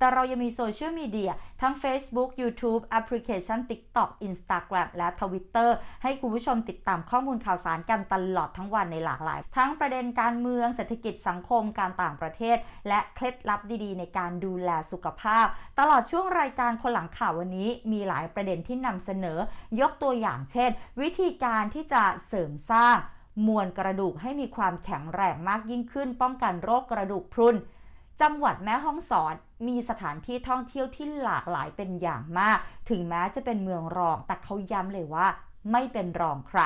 แต่เรายังมีโซเชียลมีเดียทั้ง Facebook YouTube แอปพลิเคชัน TikTok Instagram และ Twitter ให้คุณผู้ชมติดตามข้อมูลข่าวสารกันตลอดทั้งวันในหลากหลาย ทั้งประเด็นการเมืองเศรษฐกิจสังคมการต่างประเทศ และเคล็ดลับดีๆ ในการดูแลสุขภาพ ตลอดช่วงรายการคนหลังข่าววันนี้มีหลายประเด็นที่นำเสนอ ยกตัวอย่างเช่น วิธีการที่จะเสริมสร้าง มวลกระดูกให้มีความแข็งแรงมากยิ่งขึ้น ป้องกันโรคกระดูกพรุนจังหวัดแม่ฮ่องสอน มีสถานที่ท่องเที่ยวที่หลากหลายเป็นอย่างมาก ถึงแม้จะเป็นเมืองรอง แต่เขาย้ำเลยว่าไม่เป็นรองใคร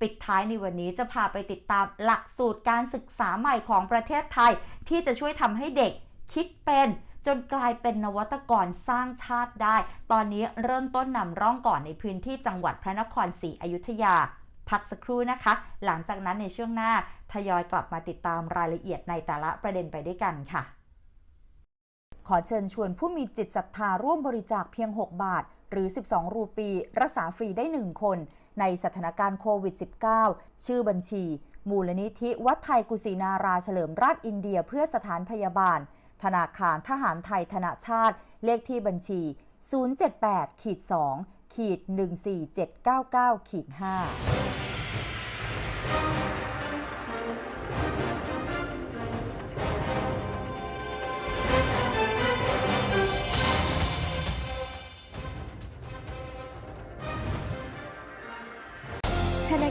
ปิดท้ายในวันนี้จะพาไปติดตามหลักสูตรการศึกษาใหม่ของประเทศไทย ที่จะช่วยทำให้เด็กคิดเป็นจนกลายเป็นนวัตกรสร้างชาติได้ ตอนนี้เริ่มต้นนำร่องก่อนในพื้นที่จังหวัดพระนครศรีอยุธยา พักสักครู่นะคะ หลังจากนั้นในช่วงหน้าทยอยกลับมาติดตามรายละเอียดในแต่ละประเด็นไปด้วยกันค่ะ อเชิญชวนผู้มีจิตศรัทธาร่วมบริจาคเพียง 6 บาท หรือ 12 รูปี รักษาฟรีได้ 1 คน ในสถานการณ์โควิด -19 ชื่อบัญชี มูลนิธิวัดไทยกุศินาราเฉลิมราชอินเดียเพื่อสถานพยาบาล ธนาคารทหารไทยธนาชาติ เลขที่บัญชี 078ขีด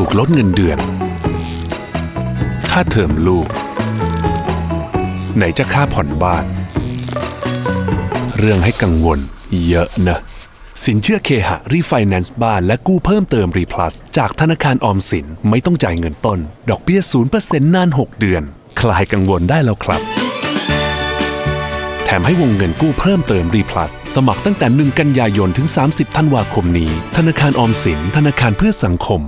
ถูกลดเงินเดือน ค่าเทอมลูก ไหนจะค่าผ่อนบ้าน เรื่องให้กังวลเยอะนะ สินเชื่อเคหะรีไฟแนนซ์บ้านและกู้เพิ่มเติมรีพลัสจากธนาคารออมสินไม่ต้องจ่ายเงินต้น ดอกเบี้ย 0%นาน 6 เดือน คลายกังวลได้แล้วครับ แถมให้วงเงินกู้เพิ่มเติมรีพลัสสมัครตั้งแต่ 1 กันยายนถึง 30 ธันวาคมนี้ ธนาคารออมสิน ธนาคารเพื่อสังคม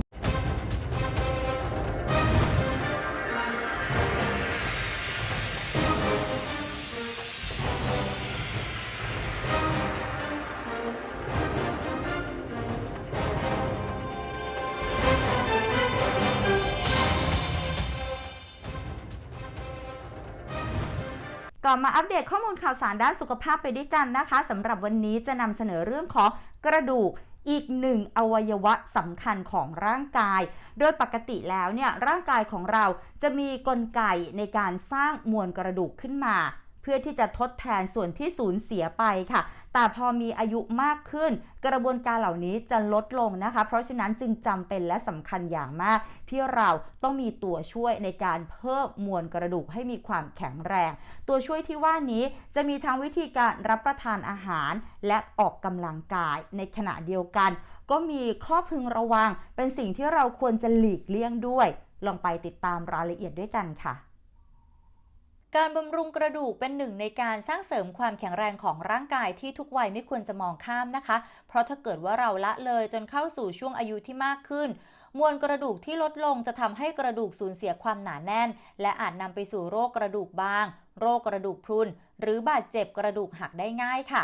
กลับมาอัปเดตข้อมูลข่าวสารด้านสุขภาพไปด้วยกันนะคะสำหรับวันนี้จะนำเสนอเรื่องของกระดูกอีกหนึ่งอวัยวะสำคัญของร่างกาย โดยปกติแล้วเนี่ยร่างกายของเราจะมีกลไกในการสร้างมวลกระดูกขึ้นมา เพื่อที่จะทดแทนส่วนที่สูญเสียไปค่ะ แต่พอมีอายุมากขึ้น กระบวนการเหล่านี้จะลดลงนะคะ เพราะฉะนั้นจึงจำเป็นและสำคัญอย่างมาก ที่เราต้องมีตัวช่วยในการเพิ่มมวลกระดูกให้มีความแข็งแรง ตัวช่วยที่ว่านี้จะมีทั้งวิธีการรับประทานอาหาร และออกกำลังกายในขณะเดียวกัน ก็มีข้อพึงระวังเป็นสิ่งที่เราควรจะหลีกเลี่ยงด้วย ลองไปติดตามรายละเอียดด้วยกันค่ะ การบำรุงกระดูกเป็นหนึ่งในการสร้างเสริมความแข็งแรงของร่างกายที่ทุกวัยไม่ควรจะมองข้ามนะคะ เพราะถ้าเกิดว่าเราละเลยจนเข้าสู่ช่วงอายุที่มากขึ้น มวลกระดูกที่ลดลงจะทำให้กระดูกสูญเสียความหนาแน่น และอาจนำไปสู่โรคกระดูกบาง โรคกระดูกพรุน หรือบาดเจ็บกระดูกหักได้ง่ายค่ะ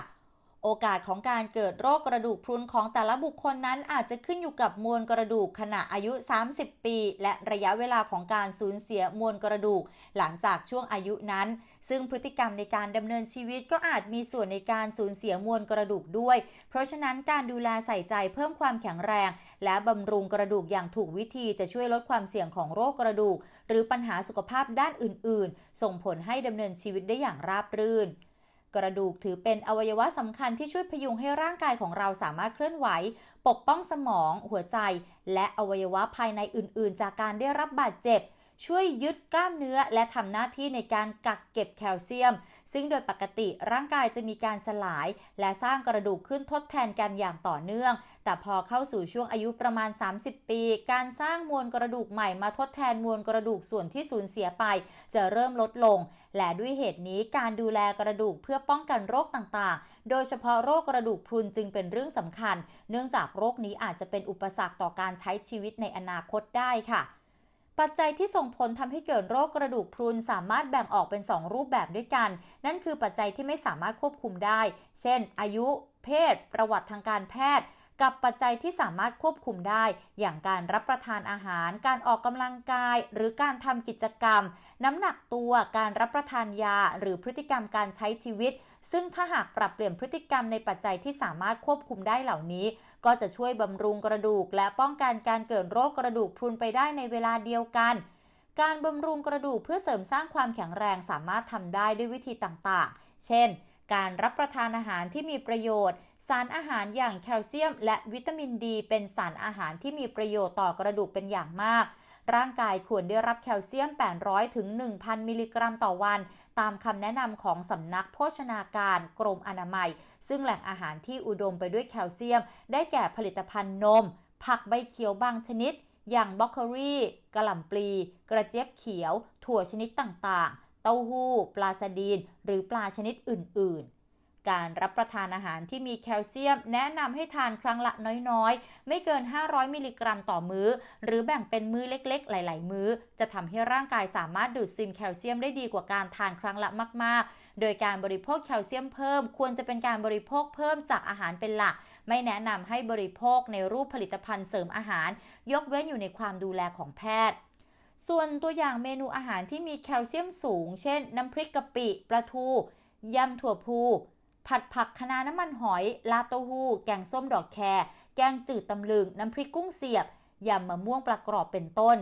โอกาสของการเกิดโรคกระดูกพรุนของแต่ละบุคคลนั้นอาจจะขึ้นอยู่กับมวลกระดูกขณะอายุ 30 ปี และระยะเวลาของการสูญเสียมวลกระดูก หลังจากช่วงอายุนั้น ซึ่งพฤติกรรมในการดำเนินชีวิตก็อาจมีส่วนในการสูญเสียมวลกระดูกด้วย เพราะฉะนั้นการดูแลใส่ใจเพิ่มความแข็งแรง และบำรุงกระดูกอย่างถูกวิธีจะช่วยลดความเสี่ยงของโรคกระดูก หรือปัญหาสุขภาพด้านอื่น ๆ ส่งผลให้ดำเนินชีวิตได้อย่างราบรื่น กระดูกถือเป็นอวัยวะสำคัญที่ช่วยพยุงให้ร่างกายของเราสามารถเคลื่อนไหว ปกป้องสมอง หัวใจ และอวัยวะภายในอื่น ๆ จากการได้รับบาดเจ็บ ช่วยยึดกล้ามเนื้อและทำหน้าที่ในการกักเก็บแคลเซียม ซึ่งโดยปกติร่างกายจะมีการสลาย และสร้างกระดูกขึ้นทดแทนกันอย่างต่อเนื่อง แต่พอเข้าสู่ช่วงอายุประมาณ 30 ปี การสร้างมวลกระดูกใหม่มาทดแทนมวลกระดูกส่วนที่สูญเสียไป จะเริ่มลดลง และด้วยเหตุนี้การดูแลกระดูกเพื่อป้องกันโรคต่างๆ โดยเฉพาะโรคกระดูกพรุนจึงเป็นเรื่องสำคัญ เนื่องจากโรคนี้อาจจะเป็นอุปสรรคต่อการใช้ชีวิตในอนาคตได้ค่ะปัจจัยที่ส่งผลทำให้เกิดโรคกระดูกพรุนสามารถแบ่งออกเป็น 2 รูปแบบด้วยกัน นั่นคือปัจจัยที่ไม่สามารถควบคุมได้ เช่น อายุ เพศ ประวัติทางการแพทย์ กับปัจจัยที่สามารถควบคุมได้ อย่างการรับประทานอาหาร การออกกำลังกาย หรือการทำกิจกรรม น้ำหนักตัวการรับประทานยา หรือพฤติกรรมการใช้ชีวิต ซึ่งถ้าหากปรับเปลี่ยนพฤติกรรมในปัจจัยที่สามารถควบคุมได้เหล่านี้ ก็จะช่วยบำรุงกระดูก และป้องกันการเกิดโรคกระดูกพรุนไปได้ในเวลาเดียวกันการบำรุงกระดูกเพื่อเสริมสร้างความแข็งแรงสามารถทำได้ด้วยวิธีต่างๆ เช่น การรับประทานอาหารที่มีประโยชน์ สารอาหารอย่างแคลเซียม และวิตามินดี เป็นสารอาหารที่มีประโยชน์ต่อกระดูกเป็นอย่างมาก ร่างกายควรได้รับแคลเซียม 800 ถึง 1,000 มิลลิกรัมต่อวัน ตามคำแนะนำของสำนักโภชนาการกรมอนามัย ซึ่งแหล่งอาหารที่อุดมไปด้วยแคลเซียม ได้แก่ผลิตภัณฑ์นม ผักใบเขียวบางชนิด อย่างบรอกโคลีกระหล่ำปลี กระเจี๊ยบเขียว ถั่วชนิดต่างๆ เต้าหู้ ปลาสดีน หรือปลาชนิดอื่น ๆ การรับประทานอาหารที่มีแคลเซียม แนะนำให้ทานครั้งละน้อยๆ ไม่เกิน 500 มิลลิกรัมต่อมื้อ หรือแบ่งเป็นมื้อเล็กๆ หลาย ๆ มื้อ จะทำให้ร่างกายสามารถดูดซึมแคลเซียมได้ดีกว่าการทานครั้งละมาก ๆ โดยการบริโภคแคลเซียมเพิ่ม ควรจะเป็นการบริโภคเพิ่มจากอาหารเป็นหลักไม่แนะนำให้บริโภคในรูปผลิตภัณฑ์เสริมอาหาร ยกเว้นอยู่ในความดูแลของแพทย์ ส่วนตัวอย่างเมนูอาหารที่มีแคลเซียมสูง เช่น น้ำพริกกะปิปลาทูยำถั่วพู ผัดผักคะน้าน้ำมันหอย ลาเต้าหู้ แกงส้มดอกแครแกงจืดตำลึง น้ำพริกกุ้งเสียบ ยำมะม่วงปลากรอบเป็นต้น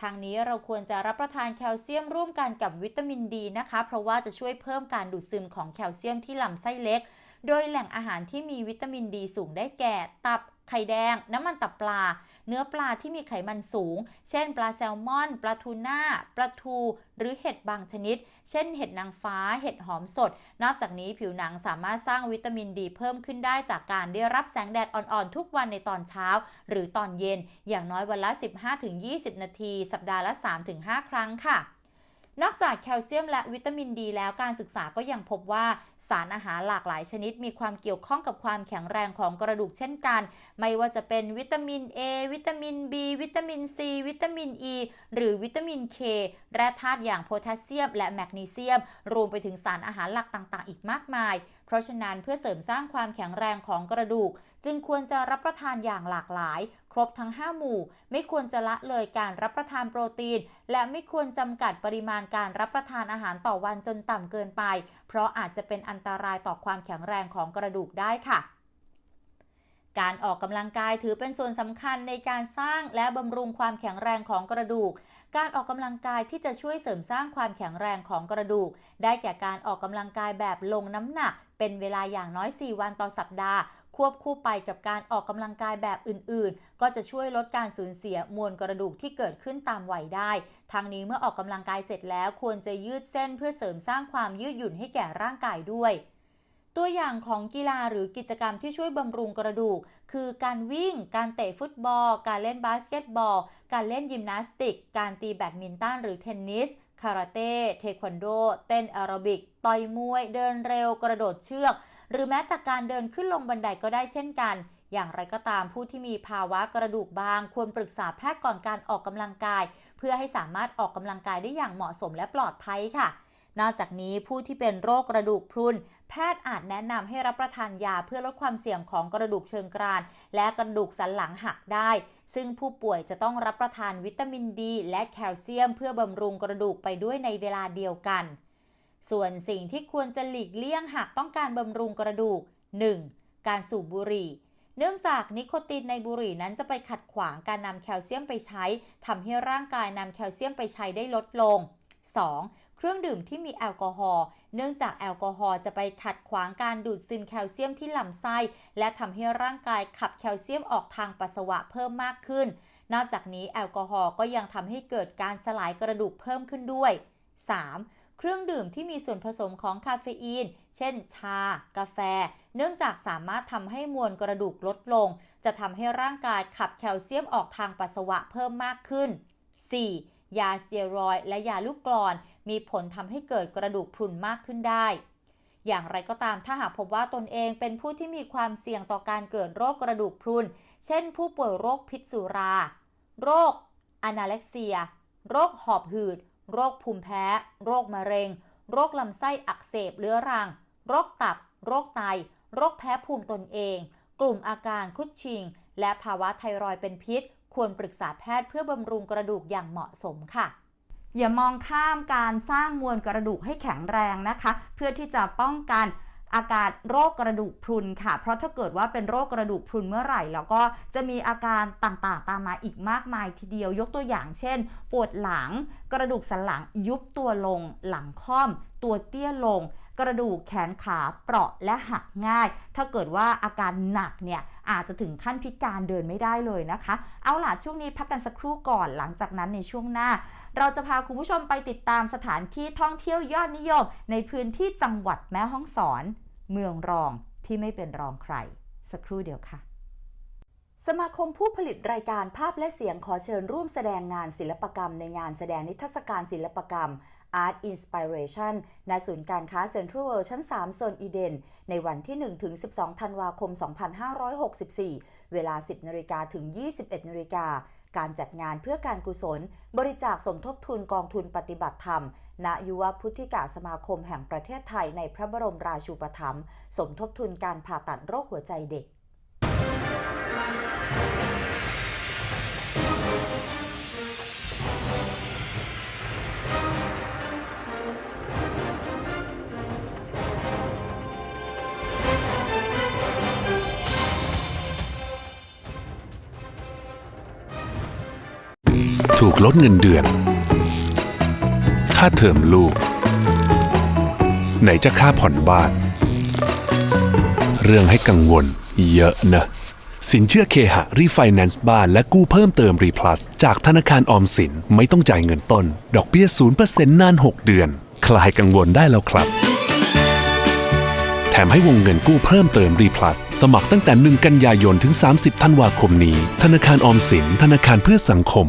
ทางนี้เราควรจะรับประทานแคลเซียมร่วมกันกับวิตามินดีนะคะ เพราะว่าจะช่วยเพิ่มการดูดซึมของแคลเซียมที่ลำไส้เล็ก โดยแหล่งอาหารที่มีวิตามินดีสูงได้แก่ ตับ ไข่แดง น้ำมันตับปลา เนื้อปลาที่มีไขมันสูง เช่น ปลาแซลมอน ปลาทูน่า ปลาทู หรือเห็ดบางชนิด เช่น เห็ดนางฟ้า เห็ดหอมสด นอกจากนี้ผิวหนังสามารถสร้างวิตามินดีเพิ่มขึ้นได้จากการได้รับแสงแดดอ่อนๆ ทุกวันในตอนเช้า หรือตอนเย็น อย่างน้อยวันละ 15-20 นาที สัปดาห์ละ 3-5 ครั้งค่ะ นอกจากแคลเซียมและวิตามินดีแล้วการศึกษาก็ยังพบว่าสารอาหารหลากหลายชนิด มีความเกี่ยวข้องกับความแข็งแรงของกระดูกเช่นกัน ไม่ว่าจะเป็นวิตามิน A วิตามิน B วิตามิน C วิตามิน E หรือวิตามิน K แร่ธาตุอย่างโพแทสเซียม และแมกนีเซียม รวมไปถึงสารอาหารหลักต่างๆ อีกมากมาย เพราะฉะนั้นเพื่อเสริมสร้างความแข็งแรงของกระดูก จึงควรจะรับประทานอย่างหลากหลาย ครบทั้ง 5 หมู่ ไม่ควรจะละเลยการรับประทานโปรตีน และไม่ควรจำกัดปริมาณการรับประทานอาหารต่อวันจนต่ำเกินไป เพราะอาจจะเป็นอันตรายต่อความแข็งแรงของกระดูกได้ค่ะ การออกกำลังกายถือเป็นส่วนสำคัญในการสร้างและบำรุงความแข็งแรงของกระดูก การออกกำลังกายที่จะช่วยเสริมสร้างความแข็งแรงของกระดูก ได้แก่การออกกำลังกายแบบลงน้ำหนัก เป็นเวลาอย่างน้อย 4 วันต่อสัปดาห์ ควบคู่ไปกับการออกกำลังกายแบบอื่น ๆ ก็จะช่วยลดการสูญเสียมวลกระดูกที่เกิดขึ้นตามวัยได้ ทั้งนี้เมื่อออกกำลังกายเสร็จแล้วควรจะยืดเส้นเพื่อเสริมสร้างความยืดหยุ่นให้แก่ร่างกายด้วย ตัวอย่างของกีฬาหรือกิจกรรมที่ช่วยบำรุงกระดูก คือการวิ่ง การเตะฟุตบอล การเล่นบาสเกตบอล การเล่นยิมนาสติก การตีแบดมินตันหรือเทนนิส คาราเต้ เทควันโด เต้นแอโรบิก ต่อยมวย เดินเร็ว กระโดดเชือก หรือแม้แต่การเดินขึ้นลงบันไดก็ได้เช่นกันอย่างไรก็ตามผู้ที่มีภาวะกระดูกบาง ควรปรึกษาแพทย์ก่อนการออกกำลังกาย เพื่อให้สามารถออกกำลังกายได้อย่างเหมาะสมและปลอดภัยค่ะ นอกจากนี้ผู้ที่เป็นโรคกระดูกพรุน แพทย์อาจแนะนำให้รับประทานยาเพื่อลดความเสี่ยงของกระดูกเชิงกราน และกระดูกสันหลังหักได้ ซึ่งผู้ป่วยจะต้องรับประทานวิตามินดี และแคลเซียม เพื่อบำรุงกระดูกไปด้วยในเวลาเดียวกัน ส่วนสิ่งที่ควรจะหลีกเลี่ยงหากต้องการบำรุงกระดูก 1. การสูบบุหรี่เนื่องจากนิโคตินในบุหรี่นั้นจะไปขัดขวางการนำแคลเซียมไปใช้ทำให้ร่างกายนำแคลเซียมไปใช้ได้ลดลง 2. เครื่องดื่มที่มีแอลกอฮอล์เนื่องจากแอลกอฮอล์จะไปขัดขวางการดูดซึมแคลเซียมที่ลำไส้ และทำให้ร่างกายขับแคลเซียมออกทางปัสสาวะเพิ่มมากขึ้น นอกจากนี้แอลกอฮอล์ก็ยังทำให้เกิดการสลายกระดูกเพิ่มขึ้นด้วย 3. เครื่องดื่มที่มีส่วนผสมของคาเฟอีน เช่น ชา กาแฟ เนื่องจากสามารถทำให้มวลกระดูกลดลง จะทำให้ร่างกายขับแคลเซียมออกทางปัสสาวะเพิ่มมากขึ้น 4. ยาสเตียรอยและยาลูกกรอน มีผลทำให้เกิดกระดูกพรุนมากขึ้นได้ อย่างไรก็ตามถ้าหากพบว่าตนเองเป็นผู้ที่มีความเสี่ยงต่อการเกิดโรคกระดูกพรุน เช่น ผู้ป่วยโรคพิษสุรา โรคอนาเล็กเซีย โรคหอบหืด โรคภูมิแพ้ โรคมะเร็ง โรคลำไส้อักเสบเรื้อรัง โรคตับ โรคไต โรคแพ้ภูมิตนเอง กลุ่มอาการคุดชิง และภาวะไทรอยเป็นพิษ ควรปรึกษาแพทย์เพื่อบำรุงกระดูกอย่างเหมาะสมค่ะ อย่ามองข้ามการสร้างมวลกระดูกให้แข็งแรงนะคะ เพื่อที่จะป้องกันอาการโรคกระดูกพรุนค่ะ เพราะถ้าเกิดว่าเป็นโรคกระดูกพรุนเมื่อไหร่ แล้วก็จะมีอาการต่างๆ ตามมาอีกมากมายทีเดียวยกตัวอย่างเช่น ปวดหลัง กระดูกสันหลังยุบตัวลง หลังค่อม ตัวเตี้ยลง กระดูกแขนขาเปราะและหักง่าย ถ้าเกิดว่าอาการหนักเนี่ยอาจจะถึงขั้นพิการเดินไม่ได้เลยนะคะ เอาล่ะช่วงนี้พักกันสักครู่ก่อนหลังจากนั้นในช่วงหน้า เราจะพาคุณผู้ชมไปติดตามสถานที่ท่องเที่ยวยอดนิยม ในพื้นที่จังหวัดแม่ฮ่องสอน เมืองรองที่ไม่เป็นรองใคร สักครู่เดียวค่ะสมาคมผู้ผลิตรายการภาพและเสียงขอเชิญร่วมแสดงงานศิลปกรรมในงานแสดงนิทรรศการศิลปกรรม Art Inspiration ณศูนย์การค้าเซ็นทรัลเวิลด์ชั้น 3 โซนอีเดน ในวันที่ 1-12 ธันวาคม 2564 เวลา 10นาฬิกาถึง 21นาฬิกาการจัดงานเพื่อการกุศล บริจาคสมทบทุนกองทุนปฏิบัติธรรม ณ ยุวพุทธิกาสมาคมแห่งประเทศไทยในพระบรมราชูปถัมภ์สมทบทุนการผ่าตัดโรคหัวใจเด็ก ถูกลดเงินเดือน ค่าเทอมลูก ไหนจะค่าผ่อนบ้าน เรื่องให้กังวลเยอะนะ สินเชื่อเคหะรีไฟแนนซ์บ้านและกู้เพิ่มเติมรีพลัสจากธนาคารออมสินไม่ต้องจ่ายเงินต้น ดอกเบี้ย 0%นาน 6 เดือน คลายกังวลได้แล้วครับแถมให้วงเงินกู้เพิ่มเติมรีพลัสสมัครตั้งแต่ 1 กันยายนถึง 30 ธันวาคมนี้ ธนาคารออมสิน ธนาคารเพื่อสังคม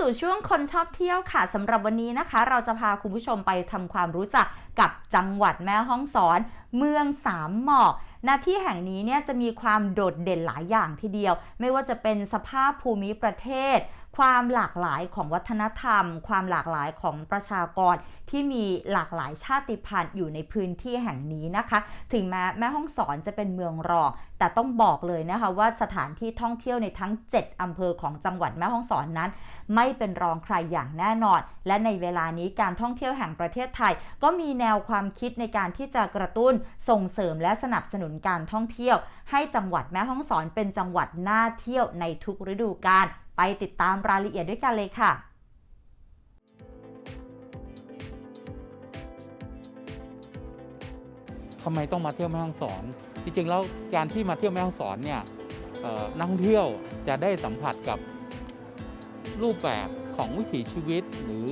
สู่ช่วงคนชอบเที่ยวค่ะสำหรับวันนี้นะคะ เราจะพาคุณผู้ชมไปทำความรู้จักกับจังหวัดแม่ฮ่องสอน เมืองสามหมอกหน้าที่แห่งนี้เนี่ยจะมีความโดดเด่นหลายอย่างทีเดียว ไม่ว่าจะเป็นสภาพภูมิประเทศ ความหลากหลายของวัฒนธรรม ความหลากหลายของประชากรที่มีหลากหลายชาติพันธุ์อยู่ในพื้นที่แห่งนี้นะคะ ถึงแม้แม่ฮ่องสอนจะเป็นเมืองรอง แต่ต้องบอกเลยนะคะว่าสถานที่ท่องเที่ยวในทั้ง 7 อำเภอของจังหวัดแม่ฮ่องสอนนั้น ไม่เป็นรองใครอย่างแน่นอน และในเวลานี้การท่องเที่ยวแห่งประเทศไทย ก็มีแนวความคิดในการที่จะกระตุ้นส่งเสริมและสนับสนุนการท่องเที่ยว ให้จังหวัดแม่ฮ่องสอนเป็นจังหวัดน่าเที่ยวในทุกฤดูกาล ไปติดตามรายละเอียดด้วยกันเลยค่ะทำไมต้องมาเที่ยวแม่ฮ่องสอน จริงๆแล้วการที่มาเที่ยวแม่ฮ่องสอนเนี่ยนักท่องเที่ยวจะได้สัมผัสกับรูปแบบของวิถีชีวิต หรือ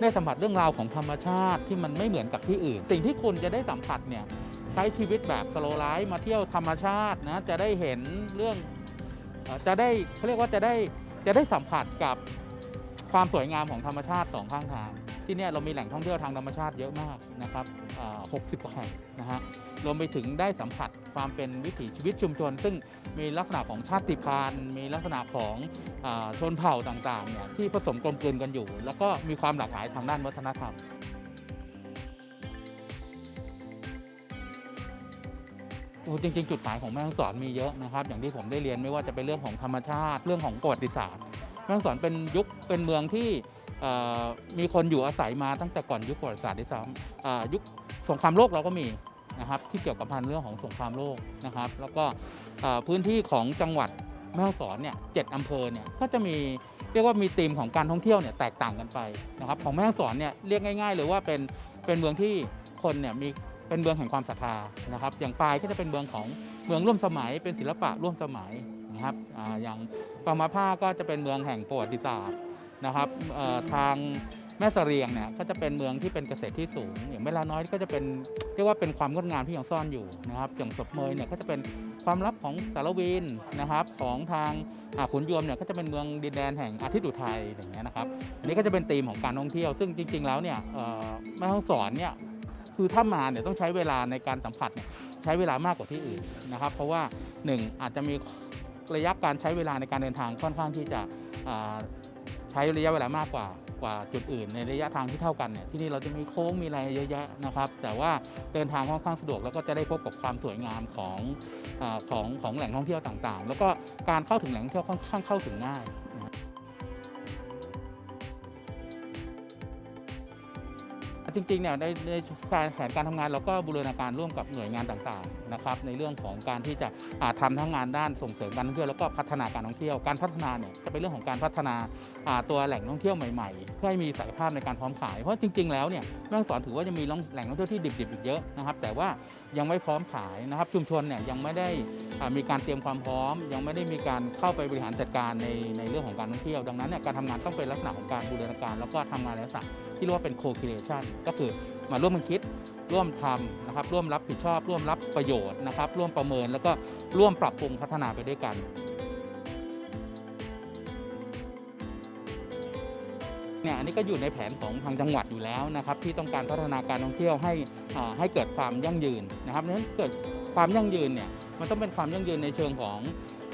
ได้สัมผัสเรื่องราวของธรรมชาติที่มันไม่เหมือนกับที่อื่น สิ่งที่คุณจะได้สัมผัสเนี่ยใช้ชีวิตแบบสโลไลฟ์มาเที่ยวธรรมชาตินะจะได้เห็นเรื่องจะได้เขาเรียกว่าจะได้ จะได้สัมผัสกับความสวยงามของธรรมชาติสองข้างทาง ที่เนี่ยเรามีแหล่งท่องเที่ยวทางธรรมชาติเยอะมากนะครับ60กว่าแห่งนะฮะรวมไปถึงได้สัมผัสความเป็นวิถีชีวิตชุมชน ซึ่งมีลักษณะของชาติพันธุ์ มีลักษณะของอชนเผ่าต่างๆเนี่ยที่ผสมกลมกลืนกันอยู่ แล้วก็มีความหลากหลายทางด้านวัฒนธรรม โอ้จริงๆ จุดหมายของแม่ฮ่องสอนมีเยอะนะครับ อย่างที่ผมได้เรียนไม่ว่าจะเป็นเรื่องของธรรมชาติ เรื่องของประวัติศาสตร์แม่ฮ่องสอนเป็นยุคเป็นเมืองที่มีคนอยู่อาศัยมาตั้งแต่ก่อนยุคประวัติศาสตร์ด้วยซ้ำอ่ายุคสงครามโลกเราก็มีนะครับที่เกี่ยวกับพันเรื่องของสงครามโลกนะครับ แล้วก็พื้นที่ของจังหวัดแม่ฮ่องสอนเนี่ยเจ็ดอำเภอเนี่ยก็จะมีเรียกว่ามีธีมของการท่องเที่ยวเนี่ยแตกต่างกันไปนะครับของแม่ฮ่องสอนเนี่ยเรียกง่าย ๆ เลยว่าเป็นเป็นเมืองที่คนเนี่ยมี เป็นเมืองแห่งความศรัทธานะครับ อย่างปลายก็จะเป็นเมืองของเมืองร่วมสมัย เป็นศิลปะร่วมสมัยนะครับออย่างปามาผ้าก็จะเป็นเมืองแห่งประวัติศาสตร์นะครับทางแม่เสรียงเนี่ยก็จะเป็นเมืองที่เป็นเกษตรที่สูง อย่างแม่ลาน้อยก็จะเป็นเรียกว่าเป็นความงดงามที่ยังซ่อนอยู่นะครับอย่างศพเมยเนี่ยก็จะเป็นความลับของสารวินนะครับของทางขุนยวมเนี่ยก็จะเป็นเมืองดินแดนแห่งอาทิตย์อุทัยอย่างเงี้ยนะครับอันนี้ก็จะเป็นธีมของการท่องเที่ยว ซึ่งจริง ๆ แล้วเนี่ยแม่ฮ่องสอนเนี่ย คือถ้ามาเนี่ยต้องใช้เวลาในการสัมผัสเนี่ยใช้เวลามากกว่าที่อื่นนะครับ เพราะว่าหนึ่งอาจจะมีระยะการใช้เวลาในการเดินทางค่อนข้างที่จะใช้ระยะเวลามากกว่ากว่าจุดอื่น ในระยะทางที่เท่ากันเนี่ยที่นี่เราจะมีโค้งมีอะไรเยอะแยะนะครับ แต่ว่าเดินทางค่อนข้างสะดวกแล้วก็จะได้พบกับความสวยงามของอของของแหล่งท่องเที่ยวต่างๆ แล้วก็การเข้าถึงแหล่งท่องเที่ยวค่อนข้างเข้าถึงง่าย จริงๆเนี่ยในในการแผนการทำงานเราก็บูรณาการร่วมกับหน่วยงานต่างๆนะครับในเรื่องของการที่จะาทำทั้งงานด้านส่งเสริมการท่องเที่ยวแล้วก็พัฒนาการท่องเที่ยว การพัฒนาเนี่ยจะเป็นเรื่องของการพัฒนาาตัวแหล่งท่องเที่ยวใหม่ๆ เพื่อให้มีศักยภาพในการพร้อมขาย เพราะจริง ๆ แล้วเนี่ยแม่ฮ่องสอนถือว่ายังมีแหล่งท่องเที่ยวที่ดิบๆอีกเยอะนะครับ แต่ว่ายังไม่พร้อมขายนะครับชุมชนเนี่ยยังไม่ได้มีการเตรียมความพร้อม ยังไม่ได้มีการเข้าไปบริหารจัดการในในเรื่องของการท่องเที่ยว ดังนั้นเนี่ยการทำงานต้องเป็นลักษณะของการบูรณาการ แล้วก็ทำงานในลักษณะ ที่เรียกว่าเป็น co-creation ก็คือมาร่วมกันคิดร่วมทำนะครับร่วมรับผิดชอบ ร่วมรับประโยชน์นะครับ ร่วมประเมินแล้วก็ร่วมปรับปรุงพัฒนาไปด้วยกันเนี่ยอันนี้ก็อยู่ในแผนของทางจังหวัดอยู่แล้วนะครับ ที่ต้องการพัฒนาการท่องเที่ยวให้ให้เกิดความยั่งยืนนะครับดังนั้นเกิดความยั่งยืนเนี่ยมันต้องเป็นความยั่งยืนในเชิงของ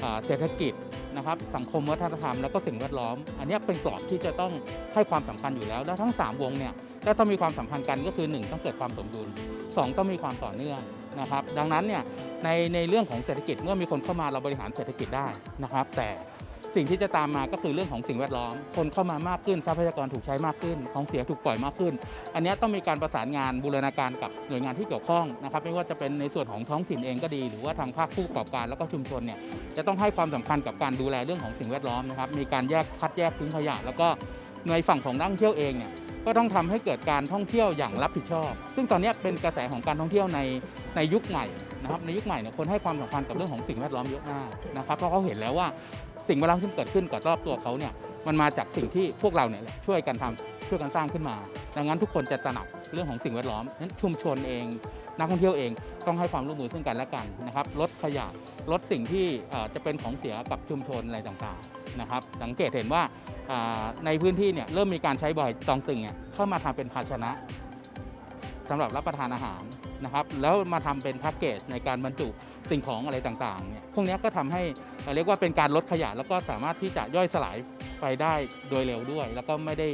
อเศรษฐกิจ นะครับสังคมวัฒนธรรมแล้วก็สิ่งแวดล้อม อันนี้เป็นกรอบที่จะต้องให้ความสำคัญอยู่แล้ว แล้วทั้งสามวงเนี่ยก็ต้องมีความสัมพันธ์กันก็คือ 1 ต้องเกิดความสมดุล 2 ต้องมีความต่อเนื่องนะครับ ดังนั้นเนี่ยในในเรื่องของเศรษฐกิจเมื่อมีคนเข้ามาเราบริหารเศรษฐกิจได้นะครับ แต่ สิ่งที่จะตามมาก็คือเรื่องของสิ่งแวดล้อม คนเข้ามามากขึ้นทรัพยากรถูกใช้มากขึ้น ของเสียถูกปล่อยมากขึ้น อันนี้ต้องมีการประสานงานบูรณาการกับหน่วยงานที่เกี่ยวข้องนะครับ ไม่ว่าจะเป็นในส่วนของท้องถิ่นเองก็ดี หรือว่าทางภาคผู้ประกอบการแล้วก็ชุมชนเนี่ยจะต้องให้ความสำคัญกับการดูแลเรื่องของสิ่งแวดล้อมนะครับมีการแยกคัดแยกทิ้งขยะ แล้วก็ในฝั่งของนักท่องเที่ยวเองเนี่ยก็ต้องทำให้เกิดการท่องเที่ยวอย่างรับผิดชอบ ซึ่งตอนนี้เป็นกระแสของการท่องเที่ยวในในยุคใหม่นะครับในยุคใหม่เนี่ยคนให้ความสำคัญกับเรื่องของสิ่งแวดล้อมเยอะมากนะครับเพราะเขาเห็นแล้วว่า สิ่งแวดล้อมที่เกิดขึ้นกับรอบตัวเขาเนี่ยมันมาจากสิ่งที่พวกเราเนี่ยช่วยกันทำช่วยกันสร้างขึ้นมา ดังนั้นทุกคนจะตระหนักเรื่องของสิ่งแวดล้อมนั้นชุมชนเอง นักท่องเที่ยวเองต้องให้ความร่วมมือซึ่งกันและกันนะครับลดขยะลดสิ่งที่จะเป็นของเสียกับชุมชนอะไรต่างๆนะครับ สังเกตเห็นว่าในพื้นที่เนี่ยเริ่มมีการใช้บ่อยตองตึงเนี่ยเข้ามาทำเป็นภาชนะสำหรับรับประทานอาหารนะครับ แล้วมาทำเป็นแพ็กเกจในการบรรจุสิ่งของอะไรต่างๆเนี่ยพวกนี้ก็ทำให้ เรียกว่าเป็นการลดขยะแล้วก็สามารถที่จะย่อยสลายไปได้โดยเร็วด้วย แล้วก็ไม่ได้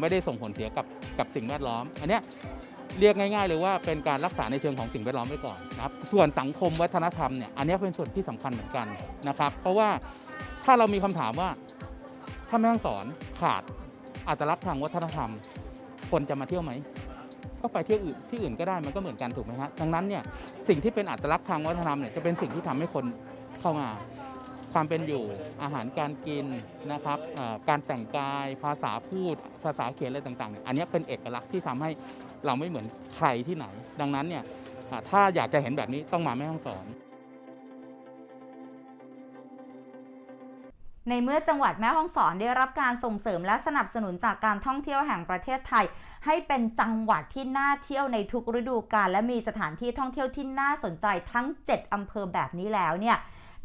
ไม่ได้ส่งผลเสียกับกับสิ่งแวดล้อม อันเนี้ยเรียกง่ายๆเลยว่าเป็นการรักษาในเชิงของสิ่งแวดล้อมไว้ก่อนนะครับส่วนสังคมวัฒนธรรมเนี่ยอันนี้เป็นส่วนที่สำคัญเหมือนกันนะครับ เพราะว่าถ้าเรามีคำถามว่าถ้าแม่ฮ่องสอนขาดอัตลักษณ์ทางวัฒนธรรม คนจะมาเที่ยวไหมก็ไปเที่ยวอื่นที่อื่นก็ได้มันก็เหมือนกันถูกไหมฮะดังนั้นเนี่ยสิ่งที่เป็นอัตลักษณ์ทางวัฒนธรรมเนี่ยจะเป็นสิ่งที่ทำให้คนเข้ามา ความเป็นอยู่อาหารการกินนะครับการแต่งกายภาษาพูดภาษาเขียนอะไรต่างๆ อันนี้เป็นเอกลักษณ์ที่ทำให้เราไม่เหมือนใครที่ไหน ดังนั้นเนี่ยถ้าอยากจะเห็นแบบนี้ต้องมาแม่ฮ่องสอน ในเมื่อจังหวัดแม่ฮ่องสอนได้รับการส่งเสริมและสนับสนุนจากการท่องเที่ยวแห่งประเทศไทย ให้เป็นจังหวัดที่น่าเที่ยวในทุกฤดูกาลและมีสถานที่ท่องเที่ยวที่น่าสนใจทั้ง 7 อำเภอแบบนี้แล้วเนี่ย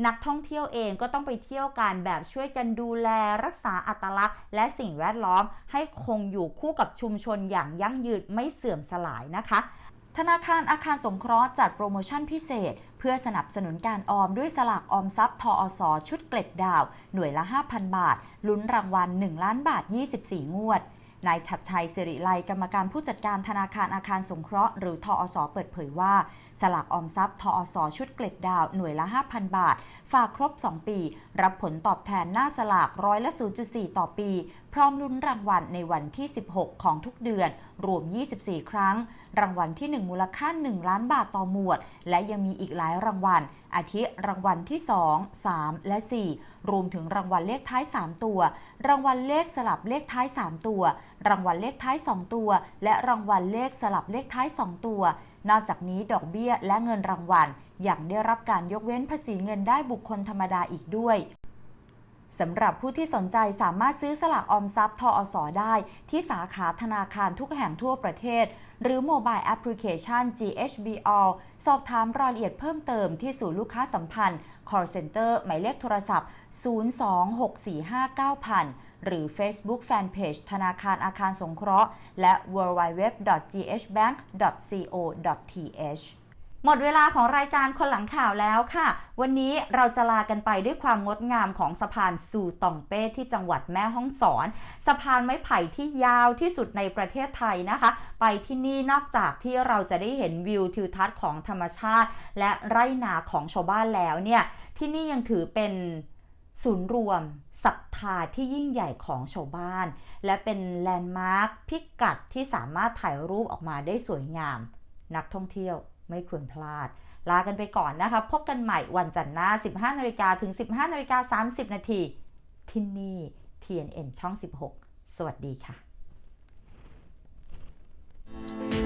นักท่องเที่ยวเองก็ต้องไปเที่ยวกันแบบช่วยกันดูแลรักษาอัตลักษณ์ และสิ่งแวดล้อม ให้คงอยู่คู่กับชุมชนอย่างยั่งยืนไม่เสื่อมสลายนะคะธนาคารอาคารสงเคราะห์จัดโปรโมชั่นพิเศษ เพื่อสนับสนุนการออมด้วยสลากออมทรัพย์ทออสชุดเกล็ดดาว หน่วยละ 5,000 บาท ลุ้นรางวัล 1 ล้านบาท 24 งวดนายชัดชัยสิริไลกรรมการผู้จัดการธนาคารอาคารสงเคราะห์หรือทออสเปิดเผยว่า สลากออมทรัพย์ทออสชุดเกล็ดดาวหน่วยละ 5,000 บาท ฝากครบ 2 ปี รับผลตอบแทนหน้าสลากร้อยละ 0.4 ต่อปี พร้อมลุ้นรางวัลในวันที่ 16 ของทุกเดือน รวม 24 ครั้ง รางวัลที่ 1 มูลค่า 1 ล้านบาทต่อหมวด และยังมีอีกหลายรางวัล อาทิรางวัลที่ 2 3 และ 4 รวมถึงรางวัลเลขท้าย 3 ตัว รางวัลเลขสลับเลขท้าย 3 ตัว รางวัลเลขท้าย 2 ตัว และรางวัลเลขสลับเลขท้าย 2 ตัว นอกจากนี้ดอกเบี้ยและเงินรางวัลยังได้รับการยกเว้นภาษีเงินได้บุคคลธรรมดาอีกด้วยสำหรับผู้ที่สนใจสามารถซื้อสลากออมทรัพย์ทออสได้ ที่สาขาธนาคารทุกแห่งทั่วประเทศ หรือโมบายแอปพลิเคชัน GHBL สอบถามรายละเอียดเพิ่มเติมที่ศูนย์ลูกค้าสัมพันธ์ call center หมายเลขโทรศัพท์ 026459000 หรือ Facebook Fanpage ธนาคารอาคารสงเคราะห์ และ www.ghbank.co.th หมดเวลาของรายการคนหลังข่าวแล้วค่ะ วันนี้เราจะลากันไปด้วยความงดงามของสะพานซูตองเป้ที่จังหวัดแม่ฮ่องสอน สะพานไม้ไผ่ที่ยาวที่สุดในประเทศไทยนะคะ ไปที่นี่นอกจากที่เราจะได้เห็นวิวทิวทัศน์ของธรรมชาติ และไร่นาของชาวบ้านแล้วเนี่ย ที่นี่ยังถือเป็น ศูนย์รวมศรัทธาที่ยิ่งใหญ่ของชาวบ้าน และเป็นแลนด์มาร์คพิกัดที่สามารถถ่ายรูปออกมาได้สวยงาม นักท่องเที่ยวไม่ควรพลาด ลากันไปก่อนนะคะ พบกันใหม่วันจันทร์หน้า 15นาฬิกาถึง 15นาฬิกา30 นาทีที่นี่ TNN ช่อง 16 สวัสดีค่ะ thank you